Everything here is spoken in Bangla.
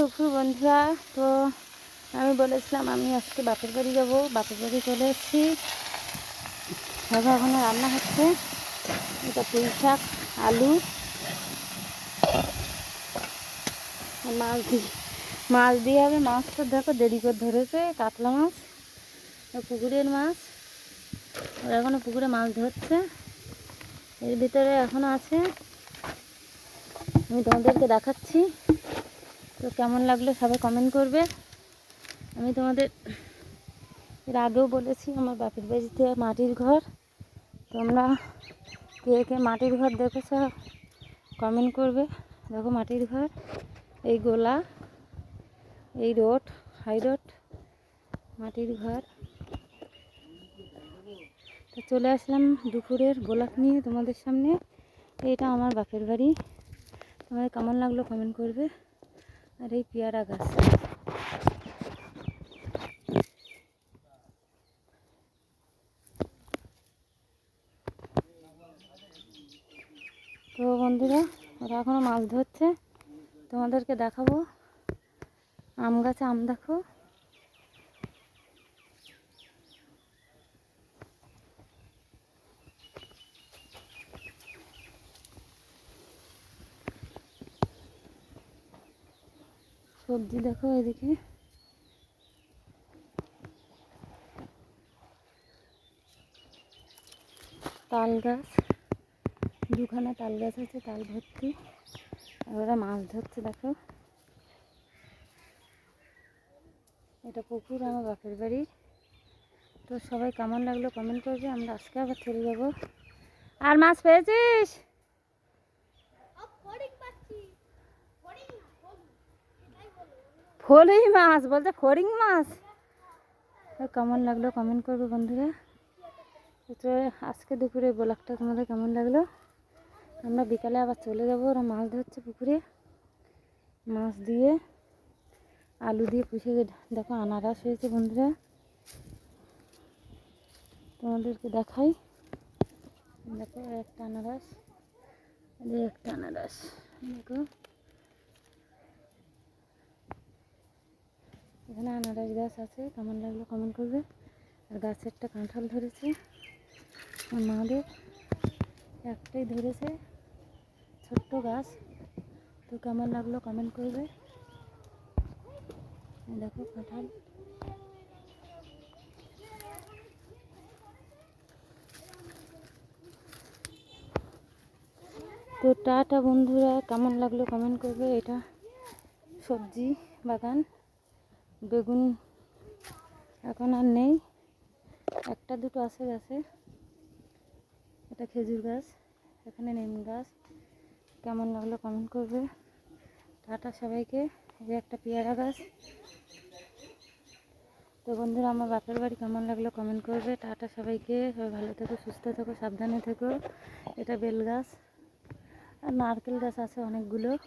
দুপুর বন্ধুরা, তো আমি বলেছিলাম আমি আজকে বাপের বাড়ি যাব। বাপের বাড়ি চলে এসেছি। দেখো এখনও রান্না হচ্ছে। এটা পুঁই শাক, আলু, মাছ দিয়ে মাছ দিয়ে হবে মাছটা দেখো দেরি করে ধরেছে, কাতলা মাছ, পুকুরের মাছ। ওরা এখনও পুকুরে মাছ ধরছে। এর ভিতরে এখনও আছে। আমি তোমাদেরকে দেখাচ্ছি। তো কেমন লাগল সবাই কমেন্ট করবে। আমি তোমাদের এর আগেও বলেছি আমার বাপের বাড়িতে মাটির ঘর। তোমরা কে কে মাটির ঘর দেখেছ কমেন্ট করবে। দেখো মাটির ঘর, এই গোলা, এই রোড হাই রোড মাটির ঘর। তো চলে আসলাম দুপুরের গোলাপ নিয়ে তোমাদের সামনে। এটা আমার বাপের বাড়ি। তোমাদের কেমন লাগল কমেন্ট করবে। আর এই পেয়ারা গাছ। তো বন্ধুরা, ওরা এখনও মাছ ধরছে। তোমাদেরকে দেখাবো। আম গাছে আম দেখো। সবজি দেখো এদিকে। তাল গাছ। দুখানা তাল গাছ আছে, তাল ভর্তি। ওরা মাছ ধরছে, দেখো। এটা পুকুর, আমার বাপের বাড়ি। তো সবাই কেমন লাগল কমেন্ট করবে, আমরা আজকে আবার চলে যাব। আর মাছ পেয়েছিস? ফলিং মাছ বলতে ফড়িং মাছ। কেমন লাগল কমেন্ট করবে বন্ধুরা? তো আজকে দুপুরে ব্লগটা তোমাদের কেমন লাগল? আমরা বিকালে আবার চলে যাব, ওরা মাছ ধরছে পুকুরে। মাছ দিয়ে আলু দিয়ে পুষে দেখো আনারস হয়েছে বন্ধুরা। তোমাদেরকে দেখাই। দেখো একটা আনারস। একটা আনারস। দেখো। এখানে আনারস গাছ আছে, কেমন লাগল কমেন্ট করবে। আর গাছে একটা কাঁঠাল ধরেছে আর মাদের। একটাই ধরেছে, ছোট্ট গাছ। তো কেমন লাগল কমেন্ট করবে। দেখো কাঁঠাল। তো টাটা বন্ধুরা, কেমন লাগল কমেন্ট করবে। এটা সবজি বাগান। বেগুন এখন আর নেই। একটা দুটো আছে গাছে। এটা খেজুর গাছ, এখানে নিম গাছ। কেমন লাগল কমেন্ট করবে। টাটা সবাইকে। এই একটা পেয়ারা গাছ। তো বন্ধুরা, আমার বাপের বাড়ি কেমন লাগল কমেন্ট করবে। টাটা সবাইকে। সবাই ভালো থেকো, সুস্থ থেকো, সাবধানে থেকো। এটা বেল গাছ। আর নারকেল গাছ আছে অনেকগুলো।